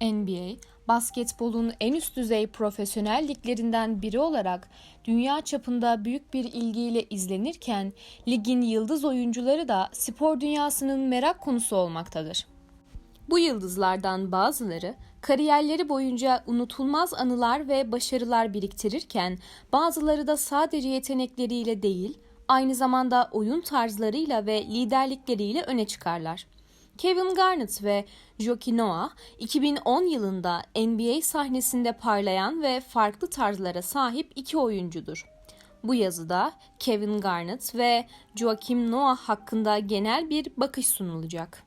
NBA, basketbolun en üst düzey profesyonel liglerinden biri olarak dünya çapında büyük bir ilgiyle izlenirken ligin yıldız oyuncuları da spor dünyasının merak konusu olmaktadır. Bu yıldızlardan bazıları kariyerleri boyunca unutulmaz anılar ve başarılar biriktirirken bazıları da sadece yetenekleriyle değil, aynı zamanda oyun tarzlarıyla ve liderlikleriyle öne çıkarlar. Kevin Garnett ve Joakim Noah 2010 yılında NBA sahnesinde parlayan ve farklı tarzlara sahip iki oyuncudur. Bu yazıda Kevin Garnett ve Joakim Noah hakkında genel bir bakış sunulacak.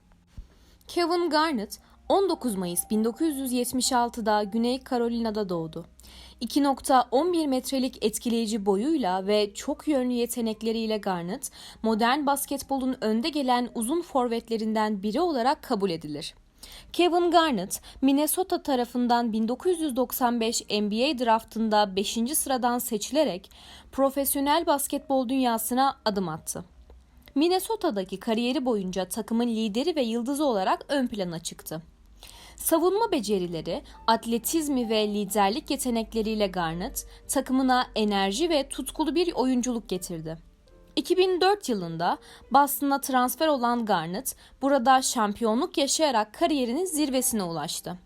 Kevin Garnett 19 Mayıs 1976'da Güney Carolina'da doğdu. 2.11 metrelik etkileyici boyuyla ve çok yönlü yetenekleriyle Garnett, modern basketbolun önde gelen uzun forvetlerinden biri olarak kabul edilir. Kevin Garnett, Minnesota tarafından 1995 NBA draftında 5. sıradan seçilerek profesyonel basketbol dünyasına adım attı. Minnesota'daki kariyeri boyunca takımın lideri ve yıldızı olarak ön plana çıktı. Savunma becerileri, atletizmi ve liderlik yetenekleriyle Garnett takımına enerji ve tutkulu bir oyunculuk getirdi. 2004 yılında Boston'a transfer olan Garnett burada şampiyonluk yaşayarak kariyerinin zirvesine ulaştı.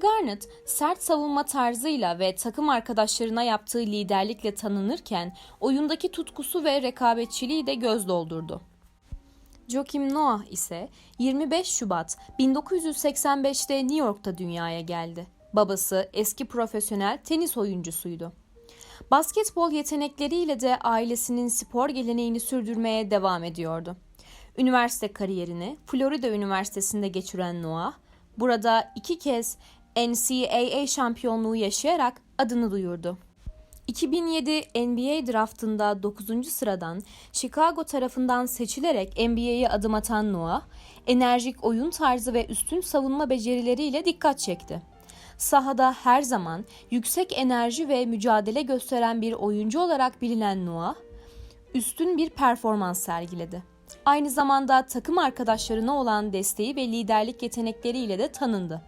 Garnett sert savunma tarzıyla ve takım arkadaşlarına yaptığı liderlikle tanınırken oyundaki tutkusu ve rekabetçiliği de göz doldurdu. Joakim Noah ise 25 Şubat 1985'te New York'ta dünyaya geldi. Babası eski profesyonel tenis oyuncusuydu. Basketbol yetenekleriyle de ailesinin spor geleneğini sürdürmeye devam ediyordu. Üniversite kariyerini Florida Üniversitesi'nde geçiren Noah, burada iki kez NCAA şampiyonluğu yaşayarak adını duyurdu. 2007 NBA draftında 9. sıradan Chicago tarafından seçilerek NBA'ye adım atan Noah, enerjik oyun tarzı ve üstün savunma becerileriyle dikkat çekti. Sahada her zaman yüksek enerji ve mücadele gösteren bir oyuncu olarak bilinen Noah, üstün bir performans sergiledi. Aynı zamanda takım arkadaşlarına olan desteği ve liderlik yetenekleriyle de tanındı.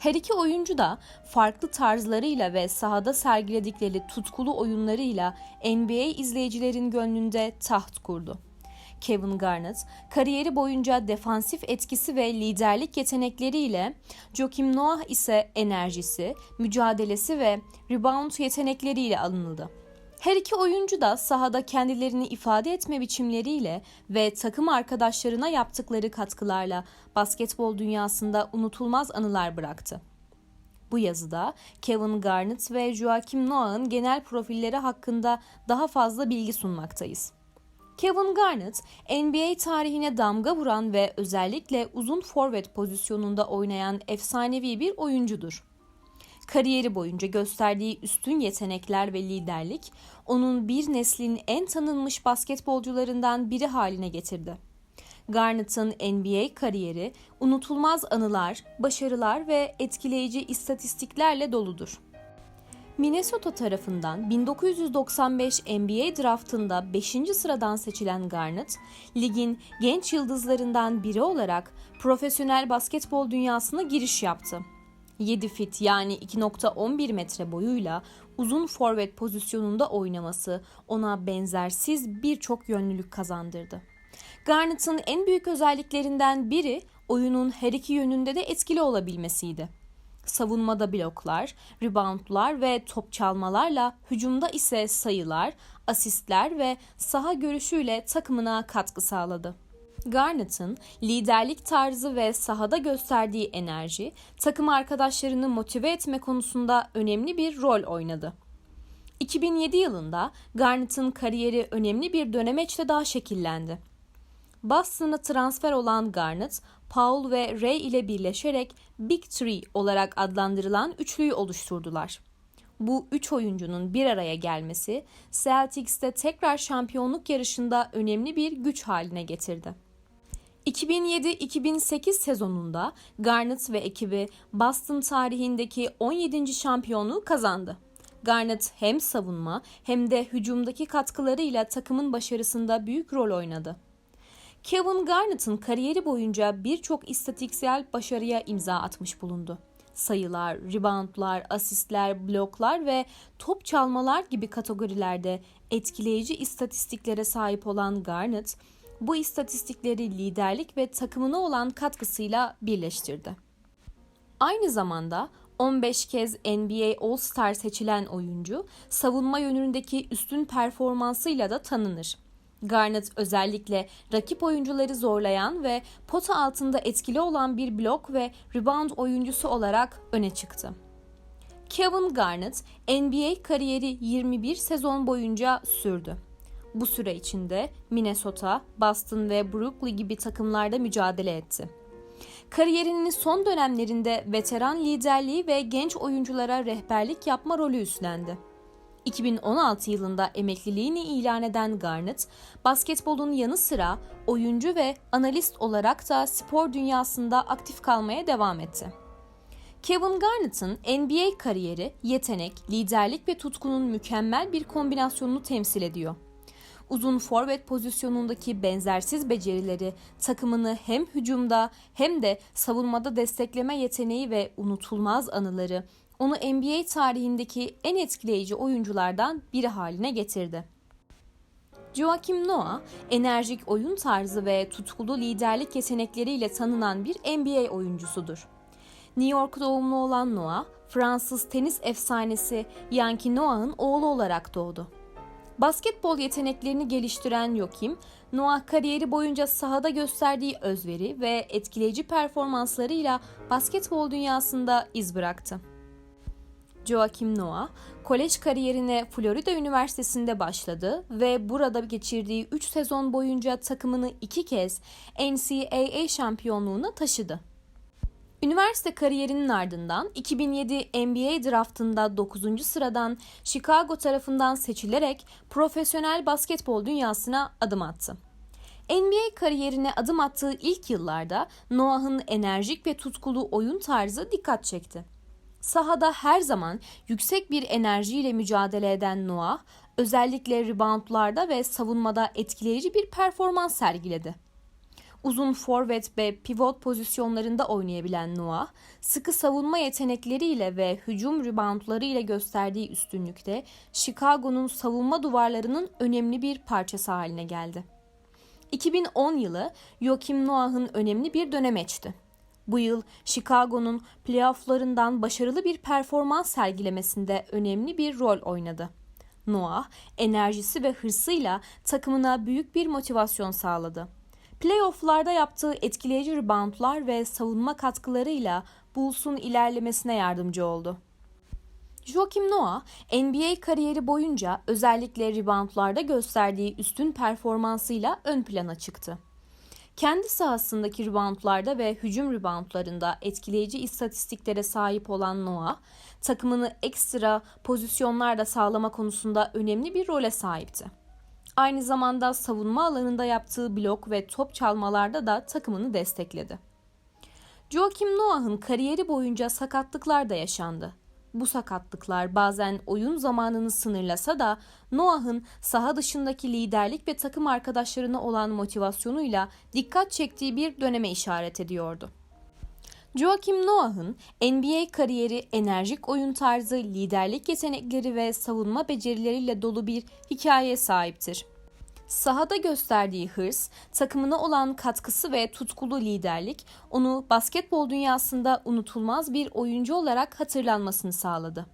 Her iki oyuncu da farklı tarzlarıyla ve sahada sergiledikleri tutkulu oyunlarıyla NBA izleyicilerin gönlünde taht kurdu. Kevin Garnett kariyeri boyunca defansif etkisi ve liderlik yetenekleriyle, Joakim Noah ise enerjisi, mücadelesi ve rebound yetenekleriyle alınıldı. Her iki oyuncu da sahada kendilerini ifade etme biçimleriyle ve takım arkadaşlarına yaptıkları katkılarla basketbol dünyasında unutulmaz anılar bıraktı. Bu yazıda Kevin Garnett ve Joakim Noah'ın genel profilleri hakkında daha fazla bilgi sunmaktayız. Kevin Garnett, NBA tarihine damga vuran ve özellikle uzun forvet pozisyonunda oynayan efsanevi bir oyuncudur. Kariyeri boyunca gösterdiği üstün yetenekler ve liderlik onun bir neslin en tanınmış basketbolcularından biri haline getirdi. Garnett'ın NBA kariyeri unutulmaz anılar, başarılar ve etkileyici istatistiklerle doludur. Minnesota tarafından 1995 NBA draftında 5. sıradan seçilen Garnett, ligin genç yıldızlarından biri olarak profesyonel basketbol dünyasına giriş yaptı. 7 fit yani 2.11 metre boyuyla uzun forvet pozisyonunda oynaması ona benzersiz birçok yönlülük kazandırdı. Garnett'ın en büyük özelliklerinden biri oyunun her iki yönünde de etkili olabilmesiydi. Savunmada bloklar, reboundlar ve top çalmalarla hücumda ise sayılar, asistler ve saha görüşüyle takımına katkı sağladı. Garnett'ın liderlik tarzı ve sahada gösterdiği enerji takım arkadaşlarını motive etme konusunda önemli bir rol oynadı. 2007 yılında Garnett'ın kariyeri önemli bir dönemeçte daha şekillendi. Boston'a transfer olan Garnett, Paul ve Ray ile birleşerek Big Three olarak adlandırılan üçlüyü oluşturdular. Bu üç oyuncunun bir araya gelmesi Celtics'te tekrar şampiyonluk yarışında önemli bir güç haline getirdi. 2007-2008 sezonunda Garnett ve ekibi Boston tarihindeki 17. şampiyonluğu kazandı. Garnett hem savunma hem de hücumdaki katkılarıyla takımın başarısında büyük rol oynadı. Kevin Garnett'ın kariyeri boyunca birçok istatistiksel başarıya imza atmış bulundu. sayılar, reboundlar, asistler, bloklar ve top çalmalar gibi kategorilerde etkileyici istatistiklere sahip olan Garnett, bu istatistikleri liderlik ve takımına olan katkısıyla birleştirdi. Aynı zamanda 15 kez NBA All-Star seçilen oyuncu, savunma yönündeki üstün performansıyla da tanınır. Garnett özellikle rakip oyuncuları zorlayan ve pota altında etkili olan bir blok ve rebound oyuncusu olarak öne çıktı. Kevin Garnett NBA kariyeri 21 sezon boyunca sürdü. Bu süre içinde Minnesota, Boston ve Brooklyn gibi takımlarda mücadele etti. Kariyerinin son dönemlerinde veteran liderliği ve genç oyunculara rehberlik yapma rolü üstlendi. 2016 yılında emekliliğini ilan eden Garnett, basketbolun yanı sıra oyuncu ve analist olarak da spor dünyasında aktif kalmaya devam etti. Kevin Garnett'ın NBA kariyeri yetenek, liderlik ve tutkunun mükemmel bir kombinasyonunu temsil ediyor. Uzun forvet pozisyonundaki benzersiz becerileri takımını hem hücumda hem de savunmada destekleme yeteneği ve unutulmaz anıları onu NBA tarihindeki en etkileyici oyunculardan biri haline getirdi. Joakim Noah, enerjik oyun tarzı ve tutkulu liderlik yetenekleriyle tanınan bir NBA oyuncusudur. New York doğumlu olan Noah, Fransız tenis efsanesi Yankee Noah'ın oğlu olarak doğdu. Basketbol yeteneklerini geliştiren Joakim, Noah kariyeri boyunca sahada gösterdiği özveri ve etkileyici performanslarıyla basketbol dünyasında iz bıraktı. Joakim Noah, kolej kariyerine Florida Üniversitesi'nde başladı ve burada geçirdiği 3 sezon boyunca takımını iki kez NCAA şampiyonluğuna taşıdı. Üniversite kariyerinin ardından 2007 NBA draftında 9. sıradan Chicago tarafından seçilerek profesyonel basketbol dünyasına adım attı. NBA kariyerine adım attığı ilk yıllarda Noah'ın enerjik ve tutkulu oyun tarzı dikkat çekti. Sahada her zaman yüksek bir enerjiyle mücadele eden Noah, özellikle reboundlarda ve savunmada etkileyici bir performans sergiledi. Uzun forvet ve pivot pozisyonlarında oynayabilen Noah, sıkı savunma yetenekleriyle ve hücum reboundlarıyla gösterdiği üstünlükte Chicago'nun savunma duvarlarının önemli bir parçası haline geldi. 2010 yılı Joakim Noah'ın önemli bir dönemeçti. Bu yıl Chicago'nun playofflarından başarılı bir performans sergilemesinde önemli bir rol oynadı. Noah, enerjisi ve hırsıyla takımına büyük bir motivasyon sağladı. Playoff'larda yaptığı etkileyici reboundlar ve savunma katkılarıyla Bulls'un ilerlemesine yardımcı oldu. Joakim Noah, NBA kariyeri boyunca özellikle reboundlarda gösterdiği üstün performansıyla ön plana çıktı. Kendi sahasındaki reboundlarda ve hücum reboundlarında etkileyici istatistiklere sahip olan Noah, takımını ekstra pozisyonlarda sağlama konusunda önemli bir role sahipti. Aynı zamanda savunma alanında yaptığı blok ve top çalmalarda da takımını destekledi. Joakim Noah'ın kariyeri boyunca sakatlıklar da yaşandı. Bu sakatlıklar bazen oyun zamanını sınırlasa da Noah'ın saha dışındaki liderlik ve takım arkadaşlarına olan motivasyonuyla dikkat çektiği bir döneme işaret ediyordu. Joakim Noah'ın NBA kariyeri enerjik oyun tarzı, liderlik yetenekleri ve savunma becerileriyle dolu bir hikayeye sahiptir. Sahada gösterdiği hırs, takımına olan katkısı ve tutkulu liderlik onu basketbol dünyasında unutulmaz bir oyuncu olarak hatırlanmasını sağladı.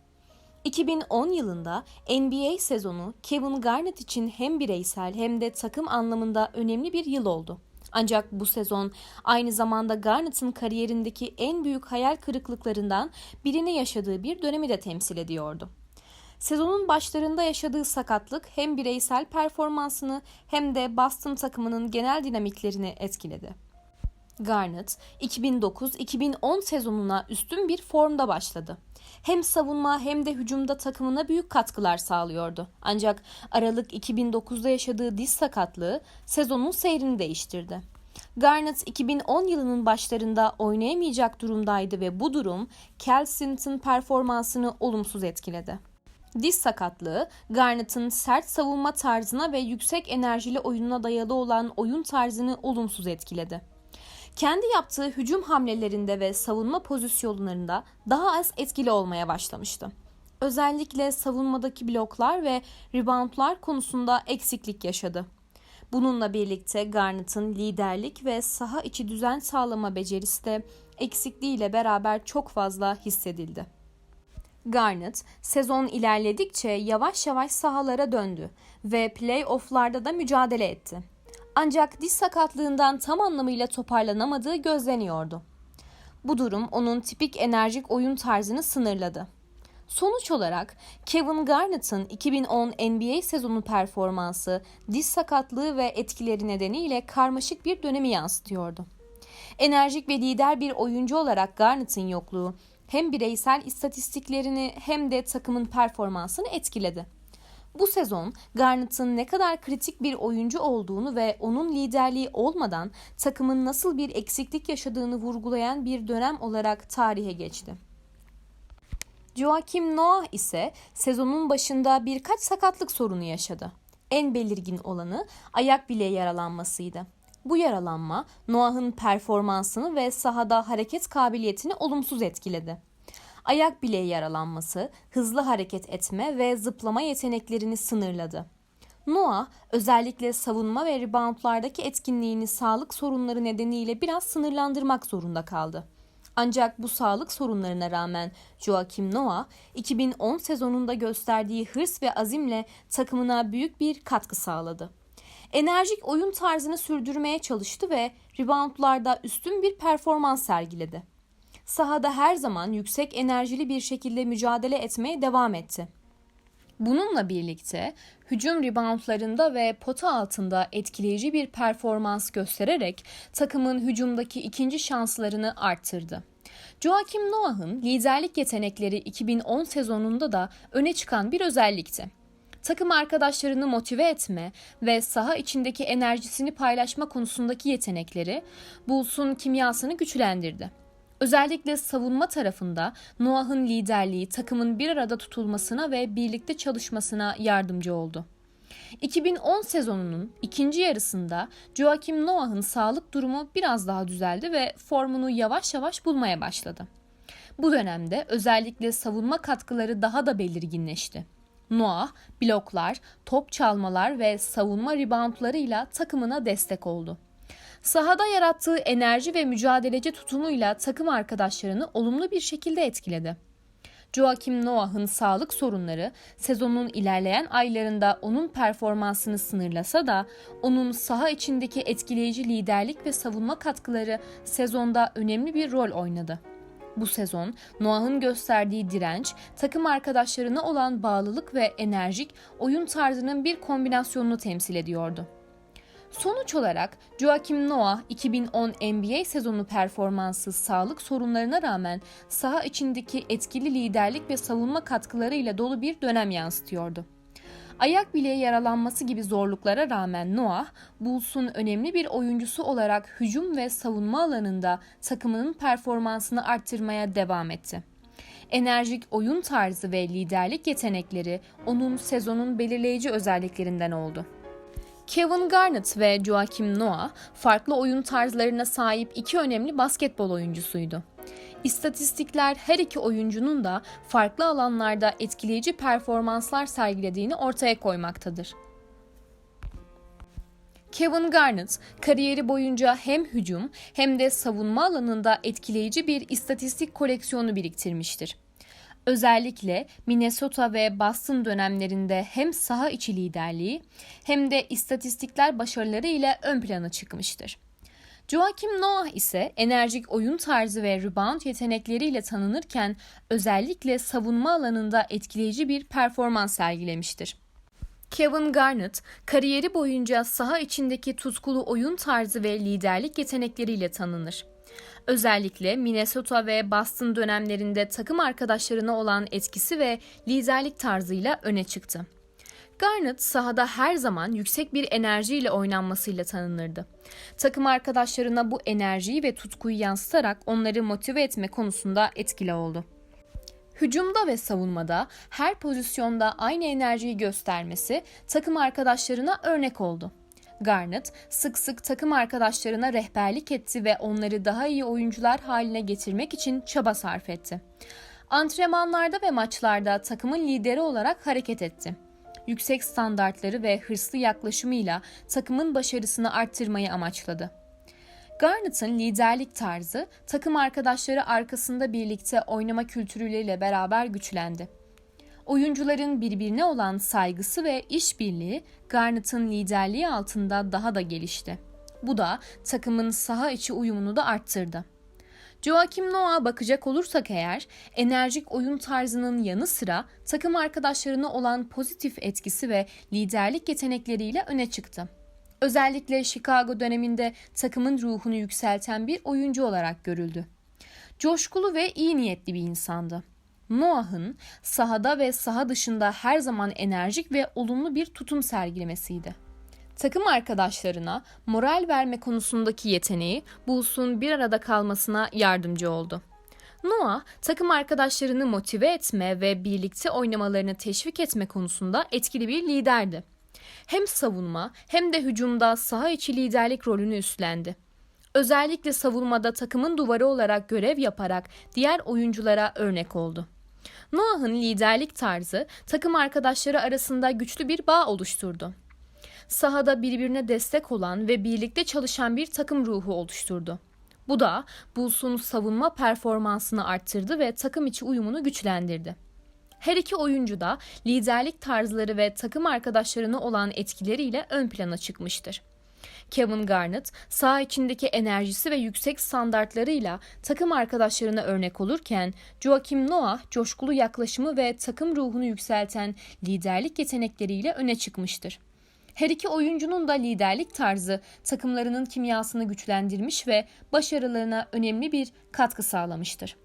2010 yılında NBA sezonu Kevin Garnett için hem bireysel hem de takım anlamında önemli bir yıl oldu. Ancak bu sezon aynı zamanda Garnett'ın kariyerindeki en büyük hayal kırıklıklarından birini yaşadığı bir dönemi de temsil ediyordu. Sezonun başlarında yaşadığı sakatlık hem bireysel performansını hem de Boston takımının genel dinamiklerini etkiledi. Garnett 2009-2010 sezonuna üstün bir formda başladı. Hem savunma hem de hücumda takımına büyük katkılar sağlıyordu. Ancak Aralık 2009'da yaşadığı diz sakatlığı sezonun seyrini değiştirdi. Garnett 2010 yılının başlarında oynayamayacak durumdaydı ve bu durum Kelsington performansını olumsuz etkiledi. Diz sakatlığı, Garnett'ın sert savunma tarzına ve yüksek enerjili oyununa dayalı olan oyun tarzını olumsuz etkiledi. Kendi yaptığı hücum hamlelerinde ve savunma pozisyonlarında daha az etkili olmaya başlamıştı. Özellikle savunmadaki bloklar ve reboundlar konusunda eksiklik yaşadı. Bununla birlikte Garnett'ın liderlik ve saha içi düzen sağlama becerisi de eksikliğiyle beraber çok fazla hissedildi. Garnett sezon ilerledikçe yavaş yavaş sahalara döndü ve playoff'larda da mücadele etti. Ancak diz sakatlığından tam anlamıyla toparlanamadığı gözleniyordu. Bu durum onun tipik enerjik oyun tarzını sınırladı. Sonuç olarak Kevin Garnett'ın 2010 NBA sezonu performansı diz sakatlığı ve etkileri nedeniyle karmaşık bir dönemi yansıtıyordu. Enerjik ve lider bir oyuncu olarak Garnett'ın yokluğu hem bireysel istatistiklerini hem de takımın performansını etkiledi. Bu sezon Garnett'ın ne kadar kritik bir oyuncu olduğunu ve onun liderliği olmadan takımın nasıl bir eksiklik yaşadığını vurgulayan bir dönem olarak tarihe geçti. Joakim Noah ise sezonun başında birkaç sakatlık sorunu yaşadı. En belirgin olanı ayak bileği yaralanmasıydı. Bu yaralanma Noah'ın performansını ve sahada hareket kabiliyetini olumsuz etkiledi. Ayak bileği yaralanması, hızlı hareket etme ve zıplama yeteneklerini sınırladı. Noah özellikle savunma ve reboundlardaki etkinliğini sağlık sorunları nedeniyle biraz sınırlandırmak zorunda kaldı. Ancak bu sağlık sorunlarına rağmen Joakim Noah 2010 sezonunda gösterdiği hırs ve azimle takımına büyük bir katkı sağladı. Enerjik oyun tarzını sürdürmeye çalıştı ve reboundlarda üstün bir performans sergiledi. Sahada her zaman yüksek enerjili bir şekilde mücadele etmeye devam etti. Bununla birlikte hücum reboundlarında ve pota altında etkileyici bir performans göstererek takımın hücumdaki ikinci şanslarını arttırdı. Joakim Noah'ın liderlik yetenekleri 2010 sezonunda da öne çıkan bir özellikti. Takım arkadaşlarını motive etme ve saha içindeki enerjisini paylaşma konusundaki yetenekleri Bulls'un kimyasını güçlendirdi. Özellikle savunma tarafında Noah'ın liderliği takımın bir arada tutulmasına ve birlikte çalışmasına yardımcı oldu. 2010 sezonunun ikinci yarısında Joakim Noah'ın sağlık durumu biraz daha düzeldi ve formunu yavaş yavaş bulmaya başladı. Bu dönemde özellikle savunma katkıları daha da belirginleşti. Noah, bloklar, top çalmalar ve savunma reboundlarıyla takımına destek oldu. Sahada yarattığı enerji ve mücadeleci tutumuyla takım arkadaşlarını olumlu bir şekilde etkiledi. Joakim Noah'ın sağlık sorunları sezonun ilerleyen aylarında onun performansını sınırlasa da onun saha içindeki etkileyici liderlik ve savunma katkıları sezonda önemli bir rol oynadı. Bu sezon Noah'ın gösterdiği direnç, takım arkadaşlarına olan bağlılık ve enerjik oyun tarzının bir kombinasyonunu temsil ediyordu. Sonuç olarak Joakim Noah 2010 NBA sezonu performansı sağlık sorunlarına rağmen saha içindeki etkili liderlik ve savunma katkılarıyla dolu bir dönem yansıtıyordu. Ayak bileği yaralanması gibi zorluklara rağmen Noah, Bulls'un önemli bir oyuncusu olarak hücum ve savunma alanında takımının performansını arttırmaya devam etti. Enerjik oyun tarzı ve liderlik yetenekleri onun sezonun belirleyici özelliklerinden oldu. Kevin Garnett ve Joakim Noah farklı oyun tarzlarına sahip iki önemli basketbol oyuncusuydu. İstatistikler her iki oyuncunun da farklı alanlarda etkileyici performanslar sergilediğini ortaya koymaktadır. Kevin Garnett kariyeri boyunca hem hücum hem de savunma alanında etkileyici bir istatistik koleksiyonu biriktirmiştir. Özellikle Minnesota ve Boston dönemlerinde hem saha içi liderliği hem de istatistikler başarıları ile ön plana çıkmıştır. Joakim Noah ise enerjik oyun tarzı ve rebound yetenekleriyle tanınırken özellikle savunma alanında etkileyici bir performans sergilemiştir. Kevin Garnett kariyeri boyunca saha içindeki tutkulu oyun tarzı ve liderlik yetenekleriyle tanınır. Özellikle Minnesota ve Boston dönemlerinde takım arkadaşlarına olan etkisi ve liderlik tarzıyla öne çıktı. Garnett sahada her zaman yüksek bir enerjiyle oynanmasıyla tanınırdı. Takım arkadaşlarına bu enerjiyi ve tutkuyu yansıtarak onları motive etme konusunda etkili oldu. Hücumda ve savunmada her pozisyonda aynı enerjiyi göstermesi takım arkadaşlarına örnek oldu. Garnett sık sık takım arkadaşlarına rehberlik etti ve onları daha iyi oyuncular haline getirmek için çaba sarf etti. Antrenmanlarda ve maçlarda takımın lideri olarak hareket etti. Yüksek standartları ve hırslı yaklaşımıyla takımın başarısını arttırmayı amaçladı. Garnett'ın liderlik tarzı takım arkadaşları arkasında birlikte oynama kültürüyle beraber güçlendi. Oyuncuların birbirine olan saygısı ve işbirliği Garnett'ın liderliği altında daha da gelişti. Bu da takımın saha içi uyumunu da arttırdı. Joakim Noah'a bakacak olursak eğer, enerjik oyun tarzının yanı sıra takım arkadaşlarına olan pozitif etkisi ve liderlik yetenekleriyle öne çıktı. Özellikle Chicago döneminde takımın ruhunu yükselten bir oyuncu olarak görüldü. Coşkulu ve iyi niyetli bir insandı. Noah'ın sahada ve saha dışında her zaman enerjik ve olumlu bir tutum sergilemesiydi. Takım arkadaşlarına moral verme konusundaki yeteneği Bulls'un bir arada kalmasına yardımcı oldu. Noah, takım arkadaşlarını motive etme ve birlikte oynamalarını teşvik etme konusunda etkili bir liderdi. Hem savunma hem de hücumda saha içi liderlik rolünü üstlendi. Özellikle savunmada takımın duvarı olarak görev yaparak diğer oyunculara örnek oldu. Noah'ın liderlik tarzı takım arkadaşları arasında güçlü bir bağ oluşturdu. Sahada birbirine destek olan ve birlikte çalışan bir takım ruhu oluşturdu. Bu da Bulls'un savunma performansını arttırdı ve takım içi uyumunu güçlendirdi. Her iki oyuncu da liderlik tarzları ve takım arkadaşlarına olan etkileriyle ön plana çıkmıştır. Kevin Garnett saha içindeki enerjisi ve yüksek standartlarıyla takım arkadaşlarına örnek olurken Joakim Noah coşkulu yaklaşımı ve takım ruhunu yükselten liderlik yetenekleriyle öne çıkmıştır. Her iki oyuncunun da liderlik tarzı takımlarının kimyasını güçlendirmiş ve başarılarına önemli bir katkı sağlamıştır.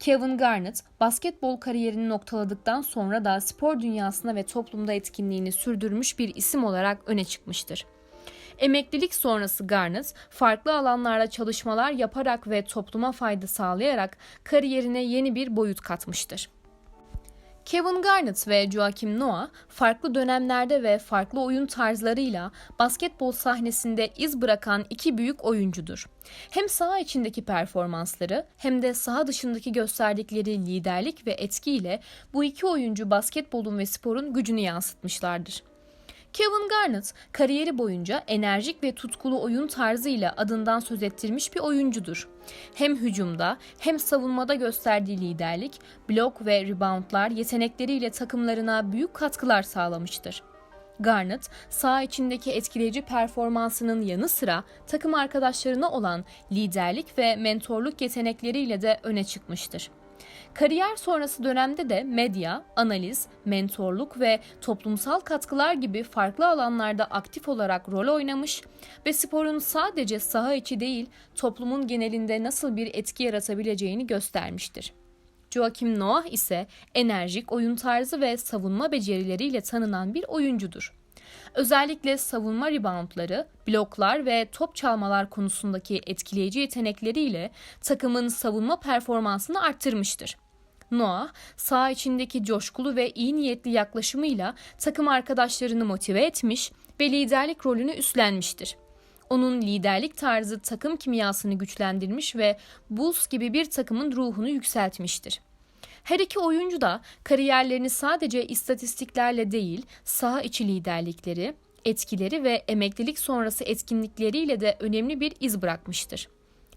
Kevin Garnett basketbol kariyerini noktaladıktan sonra da spor dünyasına ve toplumda etkinliğini sürdürmüş bir isim olarak öne çıkmıştır. Emeklilik sonrası Garnett farklı alanlarda çalışmalar yaparak ve topluma fayda sağlayarak kariyerine yeni bir boyut katmıştır. Kevin Garnett ve Joakim Noah farklı dönemlerde ve farklı oyun tarzlarıyla basketbol sahnesinde iz bırakan iki büyük oyuncudur. Hem saha içindeki performansları hem de saha dışındaki gösterdikleri liderlik ve etkiyle bu iki oyuncu basketbolun ve sporun gücünü yansıtmışlardır. Kevin Garnett kariyeri boyunca enerjik ve tutkulu oyun tarzıyla adından söz ettirmiş bir oyuncudur. Hem hücumda hem savunmada gösterdiği liderlik, blok ve reboundlar yetenekleriyle takımlarına büyük katkılar sağlamıştır. Garnett, saha içindeki etkileyici performansının yanı sıra takım arkadaşlarına olan liderlik ve mentorluk yetenekleriyle de öne çıkmıştır. Kariyer sonrası dönemde de medya, analiz, mentorluk ve toplumsal katkılar gibi farklı alanlarda aktif olarak rol oynamış ve sporun sadece saha içi değil, toplumun genelinde nasıl bir etki yaratabileceğini göstermiştir. Joakim Noah ise enerjik oyun tarzı ve savunma becerileriyle tanınan bir oyuncudur. Özellikle savunma reboundları, bloklar ve top çalmalar konusundaki etkileyici yetenekleriyle takımın savunma performansını arttırmıştır. Noah, saha içindeki coşkulu ve iyi niyetli yaklaşımıyla takım arkadaşlarını motive etmiş ve liderlik rolünü üstlenmiştir. Onun liderlik tarzı takım kimyasını güçlendirmiş ve Bulls gibi bir takımın ruhunu yükseltmiştir. Her iki oyuncu da kariyerlerini sadece istatistiklerle değil, saha içi liderlikleri, etkileri ve emeklilik sonrası etkinlikleriyle de önemli bir iz bırakmıştır.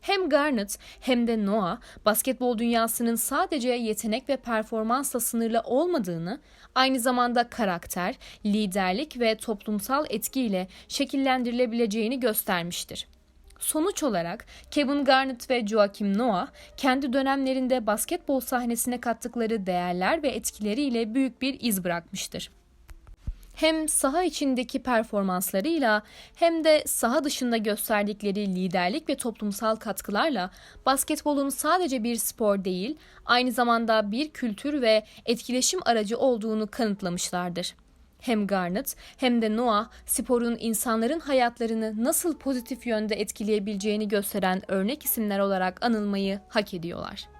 Hem Garnett hem de Noah basketbol dünyasının sadece yetenek ve performansla sınırlı olmadığını, aynı zamanda karakter, liderlik ve toplumsal etkiyle şekillendirilebileceğini göstermiştir. Sonuç olarak Kevin Garnett ve Joakim Noah kendi dönemlerinde basketbol sahnesine kattıkları değerler ve etkileriyle büyük bir iz bırakmıştır. Hem saha içindeki performanslarıyla hem de saha dışında gösterdikleri liderlik ve toplumsal katkılarla basketbolun sadece bir spor değil, aynı zamanda bir kültür ve etkileşim aracı olduğunu kanıtlamışlardır. Hem Garnett hem de Noah sporun insanların hayatlarını nasıl pozitif yönde etkileyebileceğini gösteren örnek isimler olarak anılmayı hak ediyorlar.